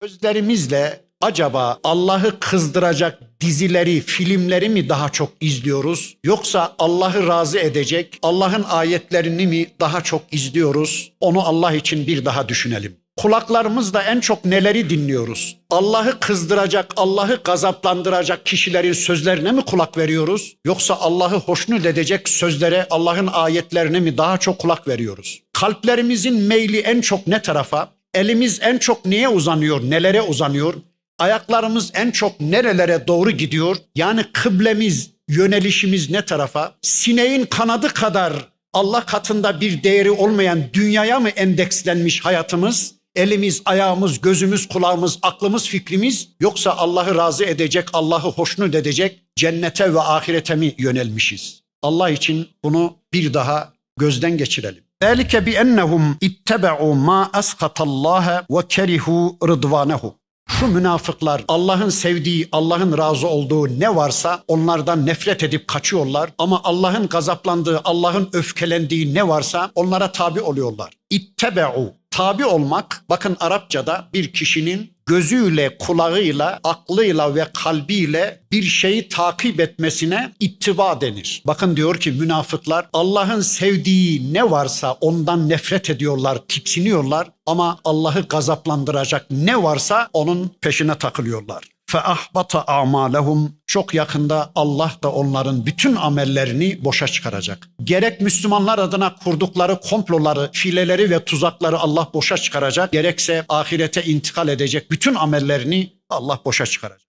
Gözlerimizle acaba Allah'ı kızdıracak dizileri, filmleri mi daha çok izliyoruz? Yoksa Allah'ı razı edecek Allah'ın ayetlerini mi daha çok izliyoruz? Onu Allah için bir daha düşünelim. Kulaklarımızla en çok neleri dinliyoruz? Allah'ı kızdıracak, Allah'ı gazaplandıracak kişilerin sözlerine mi kulak veriyoruz? Yoksa Allah'ı hoşnut edecek sözlere, Allah'ın ayetlerine mi daha çok kulak veriyoruz? Kalplerimizin meyli en çok ne tarafa? Elimiz en çok neye uzanıyor, nelere uzanıyor? Ayaklarımız en çok nerelere doğru gidiyor? Yani kıblemiz, yönelişimiz ne tarafa? Sineğin kanadı kadar Allah katında bir değeri olmayan dünyaya mı endekslenmiş hayatımız? Elimiz, ayağımız, gözümüz, kulağımız, aklımız, fikrimiz yoksa Allah'ı razı edecek, Allah'ı hoşnut edecek cennete ve ahirete mi yönelmişiz? Allah için bunu bir daha gözden geçirelim. ذَٰلِكَ بِأَنَّهُمْ اتَّبَعُوا مَا أَسْخَطَ اللّٰهَ وَكَرِهُوا رِضْوَانَهُ şu münafıklar Allah'ın sevdiği, Allah'ın razı olduğu ne varsa onlardan nefret edip kaçıyorlar. Ama Allah'ın gazaplandığı, Allah'ın öfkelendiği ne varsa onlara tabi oluyorlar. İttebe'u. Tabi olmak, bakın Arapçada bir kişinin gözüyle, kulağıyla, aklıyla ve kalbiyle bir şeyi takip etmesine ittiba denir. Bakın diyor ki münafıklar Allah'ın sevdiği ne varsa ondan nefret ediyorlar, tiksiniyorlar ama Allah'ı gazaplandıracak ne varsa onun peşine takılıyorlar. فَاَحْبَطَ اَعْمَالَهُمْ çok yakında Allah da onların bütün amellerini boşa çıkaracak. Gerek Müslümanlar adına kurdukları komploları, fileleri ve tuzakları Allah boşa çıkaracak. Gerekse ahirete intikal edecek bütün amellerini Allah boşa çıkaracak.